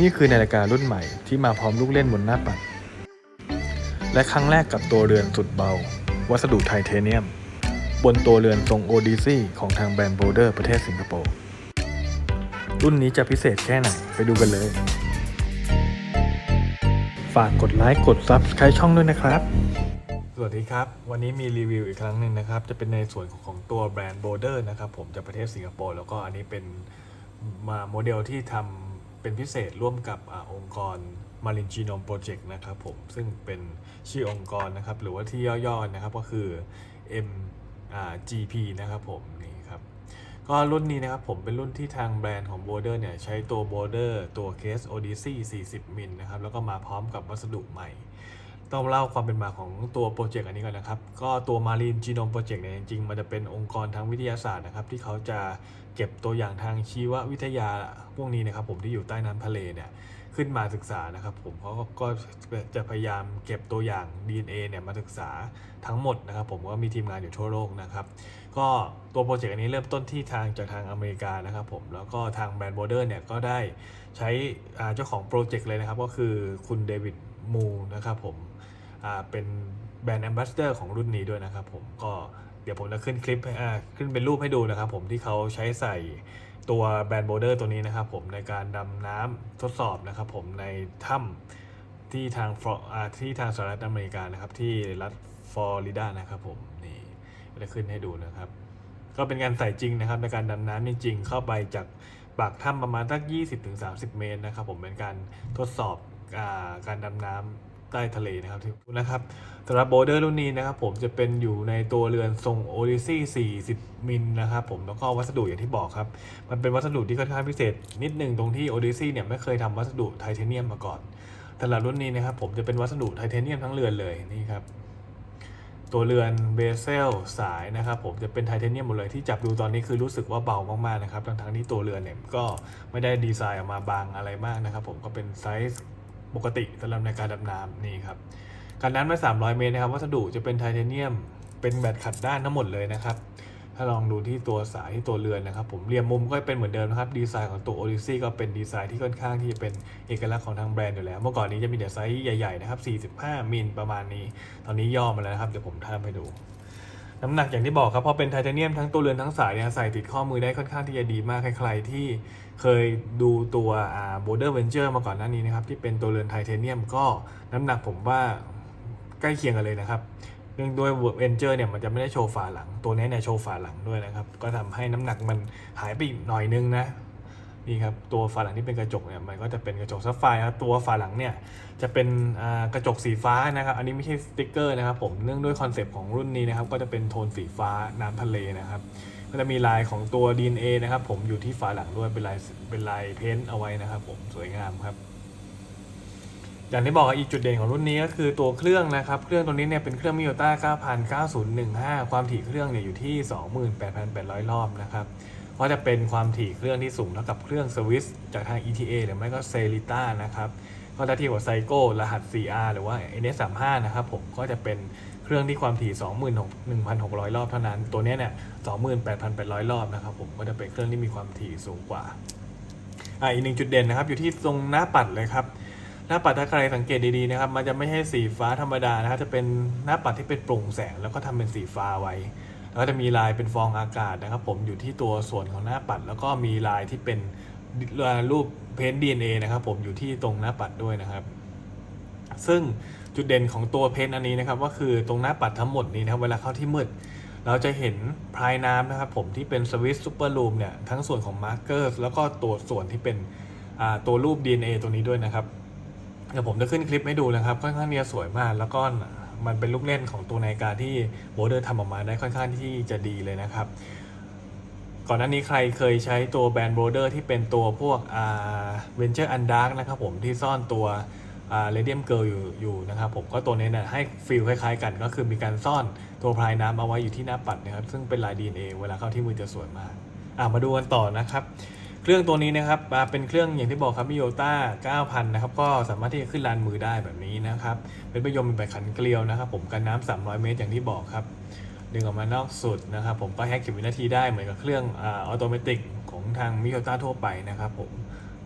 นี่คือนาฬิการุ่นใหม่ที่มาพร้อมลูกเล่นบนหน้าปัด และครั้งแรกกับตัวเรือนสุดเบา วัสดุไทเทเนียม บนตัวเรือนทรงโอดีซีของทางแบรนด์โบเดอร์ประเทศสิงคโปร์ รุ่นนี้จะพิเศษแค่ไหนไปดูกันเลย ฝากกดไลค์กด Subscribe ช่องด้วยนะครับ สวัสดีครับ วันนี้มีรีวิวอีกครั้งหนึ่งนะครับ จะเป็นในส่วนของของตัวแบรนด์โบเดอร์นะครับผมจากประเทศสิงคโปร์แล้วก็อันนี้เป็นมาโมเดลที่ทำ เป็นพิเศษร่วมกับอองค์กร Marine Genome Project นะครับผม ซึ่งเป็นชื่อองค์กรนะครับ หรือว่าที่ย่อๆนะครับก็คือ MGP นะครับผมนี่ครับก็รุ่นนี้นะครับผมเป็นรุ่นที่ทางแบรนด์ของ Border เนี่ย ใช้ตัว Border ตัวเคส Odyssey 40 มิลนะครับ แล้วก็มาพร้อมกับวัสดุใหม่ ต้องเล่าความเป็นมาของตัวโปรเจกต์อันนี้ก่อนนะครับ ก็ตัว Marine Genome Project เนี่ยจริงๆ มันจะเป็นองค์กรทางวิทยาศาสตร์นะครับ ที่เขาจะเก็บตัวอย่างทางชีววิทยาพวกนี้นะครับ ผมที่อยู่ใต้น้ำทะเลเนี่ยขึ้นมาศึกษานะครับ ผมเขาก็จะพยายามเก็บตัวอย่าง DNA เนี่ยมาศึกษาทั้งหมดนะครับ ผมก็มีทีมงานอยู่ทั่วโลกนะครับ ก็ตัวโปรเจกต์อันนี้เริ่มต้นที่ทางจากทางอเมริกานะครับ ผมแล้วก็ทางแบรนด์โบเดอร์เนี่ยก็ได้ใช้เจ้าของโปรเจกต์เลยนะครับ ก็คือคุณเดวิดมูนะครับผม เป็นแบรนด์แอมบาสเดอร์ของรุ่นนี้ด้วยนะครับผมก็เดี๋ยวผมจะขึ้นคลิปขึ้นเป็นรูปให้ดูนะครับผมที่เขาใช้ใส่ตัวแบรนด์โบเดอร์ตัวนี้นะครับผมในการดำน้ำทดสอบนะครับผมในถ้ำที่ทางฟลอที่ทางสหรัฐอเมริกานะครับที่รัฐฟลอริดานะครับผมนี่จะขึ้นให้ดูนะครับ ก็เป็นการใส่จริงนะครับในการดำน้ำจริงเข้าไปจากปากถ้ำประมาณสัก 20-30 เมตรนะครับผมเป็นการทดสอบอาการดำน้ำ ใต้ทะเลนะครับที่นะครับสำหรับโบเดอร์รุ่นนี้นะครับผมจะเป็นอยู่ในตัวเรือนทรง Odyssey 40 มิลนะครับผมแล้วก็วัสดุอย่างที่บอกครับ มันเป็นวัสดุที่ค่อนข้างพิเศษ นิดหนึ่งตรงที่ Odyssey เนี่ยไม่เคยทำวัสดุไทเทเนียมมาก่อนแต่ละรุ่นนี้นะครับผมจะเป็นวัสดุไทเทเนียมทั้งเรือนเลยนี่ครับตัวเรือนเบเซลสายนะครับผมจะเป็นไทเทเนียมหมดเลยที่จับดูตอนนี้คือรู้สึกว่าเบามากๆนะครับทั้งทั้งๆที่ตัวเรือนเนี่ยก็ไม่ได้ดีไซน์ออกมาบางอะไรมากนะครับผมก็เป็นไซส์ ปกติสำหรับในการดำน้ำนี่ครับการน้ำได้300 เมตรนะครับ วัสดุจะเป็นไทเทเนียม เป็นแบตขัดด้านทั้งหมดเลยนะครับ ถ้าลองดูที่ตัวสายที่ตัวเรือนนะครับ ผมเหลี่ยมมุมก็เป็นเหมือนเดิมนะครับ ดีไซน์ของตัว Odyssey ก็เป็นดีไซน์ที่ค่อนข้างที่จะเป็นเอกลักษณ์ของทางแบรนด์อยู่แล้ว เมื่อก่อนนี้จะมีแต่ไซส์ใหญ่ๆนะครับ 45 มิลประมาณนี้ ตอนนี้ย่อมาแล้วนะครับ เดี๋ยวผมทำให้ดู น้ำหนักอย่างที่บอกครับพอเป็นไทเทเนียมทั้งตัวเรือนทั้งสายเนี่ยใส่ติดข้อมือได้ค่อนข้างที่จะดีมากใครๆที่เคยดูตัวอ่าโบเดอร์เวนเจอร์มาก่อนหน้านี้นะครับที่เป็นตัวเรือนไทเทเนียมก็น้ำหนักผมว่าใกล้เคียงกันเลยนะครับเนื่องด้วยเวนเจอร์เนี่ยมันจะไม่ได้โชว์ฝาหลัง ตัวนี้เนี่ยโชว์ฝาหลังด้วยนะครับก็ทำให้น้ำหนักมันหายไปอีกหน่อยนึงนะ นี่ครับตัวฝาหลังที่เป็นกระจกเนี่ยมันก็จะเป็นกระจกซับไฟร์ครับตัวฝาหลังเนี่ยจะเป็นกระจกสีฟ้านะครับ อันนี้ไม่ใช่สติ๊กเกอร์นะครับผมเนื่องด้วยคอนเซปต์ของรุ่นนี้นะครับก็จะเป็นโทนสีฟ้าน้ำทะเลนะครับก็จะมีลายของตัว DNA นะครับผมอยู่ที่ฝาหลังด้วยเป็นลายเป็นลายเพ้นท์เอาไว้นะครับผมสวยงามครับอย่างที่บอกอีกจุดเด่นของรุ่นนี้ก็คือตัวเครื่องนะครับ เครื่องตัวนี้เนี่ยเป็นเครื่องมิโ o ต้า9015 ความถี่เครื่องเนี่ยอยู่ที่ 28,800 รอบนะครับ ก็จะเป็นความถี่เครื่องที่สูงเท่ากับเครื่องสวิสจากทาง ETA หรือไม่ก็เซริต้านะครับ ก็ถ้าทียบกับไซโก้รหัส CR หรือว่า NS35 นะครับผมก็จะเป็นเครื่องที่ความถี่ 21,600 รอบเท่านั้น ตัวนี้เนี่ย28,800 รอบนะครับผมก็จะเป็นเครื่องที่มีความถี่สูงกว่าอ่าอีกหนึ่งจุดเด่นนะครับ อยู่ที่ตรงหน้าปัดเลยครับหน้าปัดถ้าใครสังเกตดีๆนะครับ มันจะไม่ใช่สีฟ้าธรรมดานะครับจะเป็นหน้าปัดที่เป็นโปร่งแสงแล้วก็ทำเป็นสีฟ้าไว้ แล้วก็จะมีลายเป็นฟองอากาศนะครับ ผมอยู่ที่ตัวส่วนของหน้าปัด แล้วก็มีลายที่เป็นรูปเพนดีเนะครับผมอยู่ที่ตรงหน้าปัดด้วยนะครับ ซึ่งจุดเด่นของตัวเพนท์อันนี้นะครับก็คือตรงหน้าปัดทั้งหมดนี้นะครับเวลาเข้าที่มืดเราจะเห็นพรายน้ำนะครับผมที่เป็นสวิตซูเปอร์ลูมเนี่ยทั้งส่วนของมาร์เกอร์แล้วก็ตัวส่วนที่เป็นตัวรูป DNA ตัวนี้ด้วยนะครับเดี๋ยวผมจะขึ้นคลิปให้ดูนะครับค่อนข้างเนี่ยสวยมากแล้วก็ มันเป็นลูกเล่นของตัวนาฬิกาที่โบเดอร์ทำออกมาได้ค่อนข้างที่จะดีเลยนะครับ ก่อนหน้านี้ใครเคยใช้ตัวแบรนด์โบเดอร์ที่เป็นตัวพวกอ่าเวนเจอร์อันดาร์กนะครับผมที่ซ่อนตัวอ่าเรเดียมเกิลอยู่อยู่นะครับผมก็ตัวนี้เนี่ยให้ฟีลคล้ายๆกัน ก็คือมีการซ่อนตัวพรายน้ำเอาไว้อยู่ที่หน้าปัดนะครับ ซึ่งเป็นลาย DNA เวลาเข้าที่มือจะสวยมาก อะมาดูกันต่อนะครับ รื่องตัวนี้นะครับอ่าเป็นเครื่องอย่างที่บอกครับมิโยต้า9,000 นะครับก็สามารถที่จะขึ้นลานมือได้แบบนี้นะครับ เป็นประโยชน์เป็นแบบขันเกลียวนะครับ ผมกันน้ำ300 เมตรอย่างที่บอกครับ ดึงออกมานอกสุดนะครับ ผมก็แฮกเก็บวินาทีได้เหมือนกับเครื่องอ่าออโตเมติกของทางมิโยต้าทั่วไปนะครับผม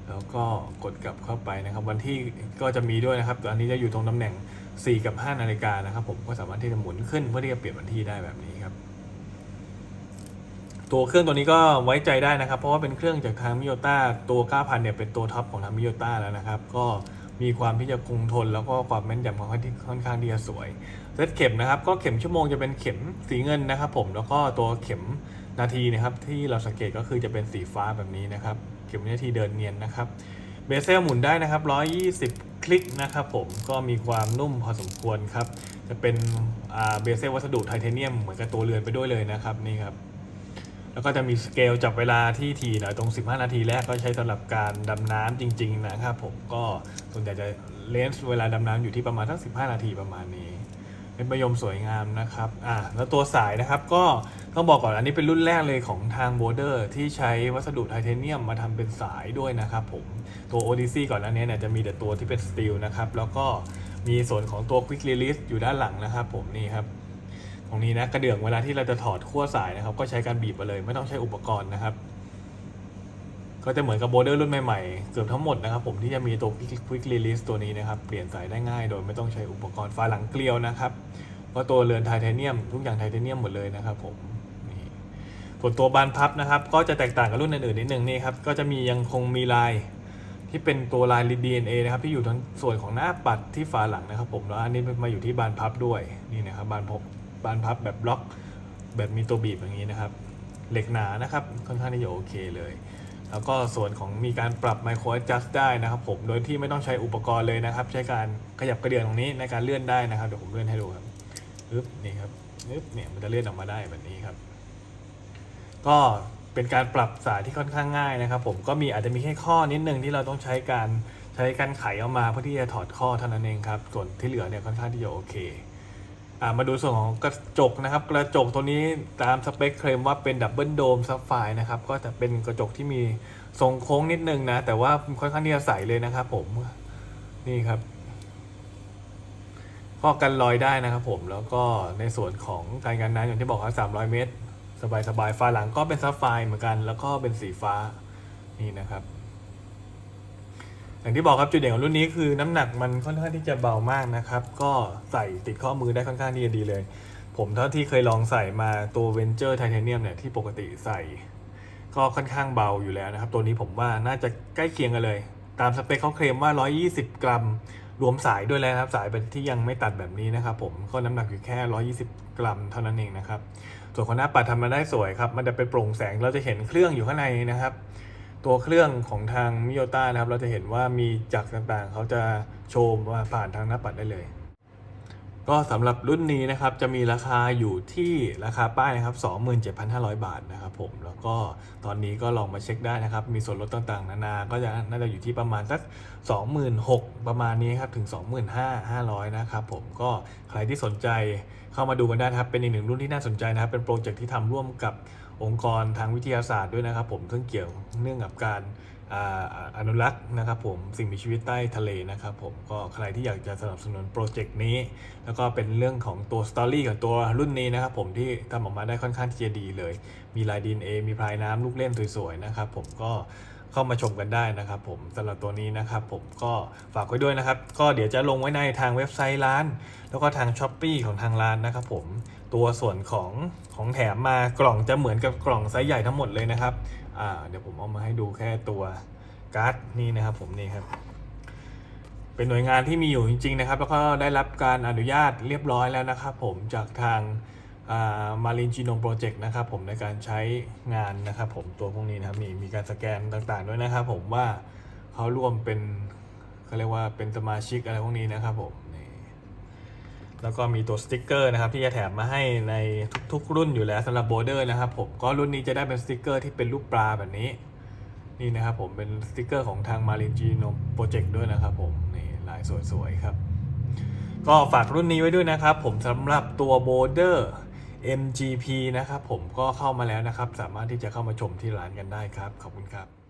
แล้วก็กดกลับเข้าไปนะครับ วันที่ก็จะมีด้วยนะครับอันนี้จะอยู่ตรงตำแหน่ง 4 กับ 5 นาฬิกานะครับ ผมก็สามารถที่จะหมุนขึ้นเพื่อที่จะเปลี่ยนวันที่ได้แบบนี้ครับ ตัวเครื่องตัวนี้ก็ไว้ใจได้นะครับ เพราะว่าเป็นเครื่องจากทางมิโยต้าตัว 9,000 เนี่ยเป็นตัวท็อปของทางมิโยต้าแล้วนะครับ ก็มีความที่จะคงทน แล้วก็ความแม่นยำของเขาที่ค่อนข้างที่จะสวยเซตเข็มนะครับ ก็เข็มชั่วโมงจะเป็นเข็มสีเงินนะครับ ผมแล้วก็ตัวเข็มนาทีนะครับที่เราสังเกตก็คือจะเป็นสีฟ้าแบบนี้นะครับ เข็มนาทีเดินเนียนนะครับเบเซลหมุนได้นะครับ 120 คลิกนะครับผมก็มีความนุ่มพอสมควรครับ จะเป็นเบเซลวัสดุไทเทเนียมเหมือนกับตัวเรือนไปด้วยเลยนะครับนี่ครับ แล้วก็จะมีสเกลจับเวลาที่ทีหน่อยตรง 15 นาทีแรกก็ใช้สำหรับการดำน้ำจริง ๆ นะครับผมก็ส่วนใหญ่จะเลนส์เวลาดำน้ำอยู่ที่ประมาณทั้ง15 นาทีประมาณนี้ เป็นประยมสวยงามนะครับอ่าแล้วตัวสายนะครับก็ต้องบอกก่อนอันนี้เป็นรุ่นแรกเลยของทางโบเดอร์ที่ใช้วัสดุไทเทเนียมมาทำเป็นสายด้วยนะครับผมตัว Odyssey ก่อนหน้านี้เนี่ยจะมีแต่ตัวที่เป็นสตีลนะครับแล้วก็มีส่วนของตัว Quick Release อยู่ด้านหลังนะครับผมนี่ครับ ตรงนี้นะกระเดื่องเวลาที่เราจะถอดขั้วสายนะครับ ก็ใช้การบีบมาเลย ไม่ต้องใช้อุปกรณ์นะครับ ก็จะเหมือนกับโบเดอร์รุ่นใหม่ๆ เกือบทั้งหมดนะครับ ผมที่จะมีตัว Quick Release ตัวนี้นะครับ เปลี่ยนสายได้ง่ายโดยไม่ต้องใช้อุปกรณ์ฝาหลังเกลียวนะครับก็ตัวเรือนไทเทเนียมทุกอย่างไทเทเนียมหมดเลยนะครับผมส่วนตัวบานพับนะครับ ก็จะแตกต่างกับรุ่นอื่นๆนิดนึงนี่ครับก็จะมียังคงมีลายที่เป็นตัวลาย DNA นะครับที่อยู่ทั้งส่วนของหน้าปัดที่ฝาหลังนะครับ ผมแล้วอันนี้มาอยู่ที่บานพับด้วยนี่นะครับบานพับ บานพับแบบบล็อก แบบมีตัวบีบอย่างนี้นะครับ เหล็กหนานะครับ ค่อนข้างที่จะโอเคเลย แล้วก็ส่วนของมีการปรับไมโคร adjust ได้นะครับ ผม โดยที่ไม่ต้องใช้อุปกรณ์เลยนะครับ ใช้การขยับกระเดื่องตรงนี้ในการเลื่อนได้นะครับ เดี๋ยวผมเลื่อนให้ดูครับอึ๊บนี่ครับอึ๊บเนี่ยมันจะเลื่อนออกมาได้แบบนี้ครับ ก็เป็นการปรับสายที่ค่อนข้างง่ายนะครับ ผมก็มีอาจจะมีแค่ข้อนิดนึงที่เราต้องใช้การใช้การไขออกมาเพื่อที่จะถอดข้อเท่านั้นเองครับ ส่วนที่เหลือเนี่ยค่อนข้างที่จะโอเค มาดูส่วนของกระจกนะครับ กระจกตัวนี้ตามสเปคเคลมว่าเป็นดับเบิลโดมซับไฟนะครับ ก็จะเป็นกระจกที่มีทรงโค้งนิดนึงนะ แต่ว่าค่อนข้างที่จะใสเลยนะครับผมนี่ครับก็กันรอยได้นะครับผมแล้วก็ในส่วนของการกันน้ำอย่างที่บอกครับ300 เมตร สบายๆฟ้าหลังก็เป็นซับไฟเหมือนกัน แล้วก็เป็นสีฟ้านี่นะครับ อย่างที่บอกครับจุดเด่นของรุ่นนี้คือน้ำหนักมันค่อนข้างที่จะเบามากนะครับ ก็ใส่ติดข้อมือได้ค่อนข้างที่จะดีเลย ผมเท่าที่เคยลองใส่มาตัวเวนเจอร์ไทเทเนียมเนี่ยที่ปกติใส่ ก็ค่อนข้างเบาอยู่แล้วนะครับ ตัวนี้ผมว่าน่าจะใกล้เคียงกันเลย ตามสเปคเขาเคลมว่า 120 กรัม รวมสายด้วยแล้วครับสายเป็นที่ยังไม่ตัดแบบนี้นะครับผมก็น้ำหนักอยู่แค่ 120 กรัมเท่านั้นเองนะครับส่วนของหน้าปัดทำมาได้สวยครับ มันจะเป็นโปร่งแสง เราจะเห็นเครื่องอยู่ข้างในนะครับ ตัวเครื่องของทางมิโยต้านะครับ เราจะเห็นว่ามีจักรต่างๆ เขาจะโชว์มาผ่านทางหน้าปัดได้เลย ก็สำหรับรุ่นนี้นะครับ จะมีราคาอยู่ที่ราคาป้ายนะครับ27,500 บาทนะครับผม แล้วก็ตอนนี้ก็ลองมาเช็คได้นะครับ มีส่วนลดต่างๆ นานา ก็จะน่าจะอยู่ที่ประมาณสัก26,000ประมาณนี้ครับ ถึง 25,500นะครับผม ก็ใครที่สนใจเข้ามาดูกันได้ครับ เป็นอีกหนึ่งรุ่นที่น่าสนใจนะครับ เป็นโปรเจกต์ที่ทำร่วมกับ องค์กรทางวิทยาศาสตร์ด้วยนะครับ ผมซึ่งเกี่ยวเนื่องกับการออนุรักษ์นะครับผมสิ่งมีชีวิตใต้ทะเลนะครับผมก็ใครที่อยากจะสนับสนุนโปรเจกต์นี้ แล้วก็เป็นเรื่องของตัวสตอรี่ของตัวรุ่นนี้นะครับผมที่ทำออกมาได้ค่อนข้างที่จะดีเลย มีลายดินเอมีพายน้ำลูกเล่นสวยๆนะครับผมก็ เข้ามาชมกันได้นะครับ ผมสำหรับตัวนี้นะครับ ผมก็ฝากไว้ด้วยนะครับ ก็เดี๋ยวจะลงไว้ในทางเว็บไซต์ร้าน แล้วก็ทางช้อปปีของทางร้านนะครับผมตัวส่วนของของแถมมากล่องจะเหมือนกับกล่องไซส์ใหญ่ทั้งหมดเลยนะครับอ่าเดี๋ยวผมเอามาให้ดูแค่ตัวการ์ดนี่นะครับผมนี่ครับเป็นหน่วยงานที่มีอยู่จริงๆนะครับ แล้วก็ได้รับการอนุญาตเรียบร้อยแล้วนะครับ ผมจากทาง มารินจีโนมโปรเจกต์นะครับผมในการใช้งานนะครับผมตัวพวกนี้นะครับนี่มีการสแกนต่างๆด้วยนะครับผมว่าเขาร่วมเป็นเขาเรียกว่าเป็นสมาชิกอะไรพวกนี้นะครับผมนี่แล้วก็มีตัวสติกเกอร์นะครับที่จะแถมมาให้ในทุกๆ รุ่นอยู่แล้วสำหรับโบเดอร์นะครับผมก็รุ่นนี้จะได้เป็นสติกเกอร์ที่เป็นรูปปลาแบบนี้นี่นะครับผมเป็นสติกเกอร์ของทาง Marine Genome Project ด้วยนะครับผมนี่ลายสวยๆครับ ก็ฝากรุ่นนี้ไว้ด้วยนะครับผมสำหรับตัว Border MGP นะครับผมก็เข้ามาแล้วนะครับ สามารถที่จะเข้ามาชมที่ร้านกันได้ครับ ขอบคุณครับ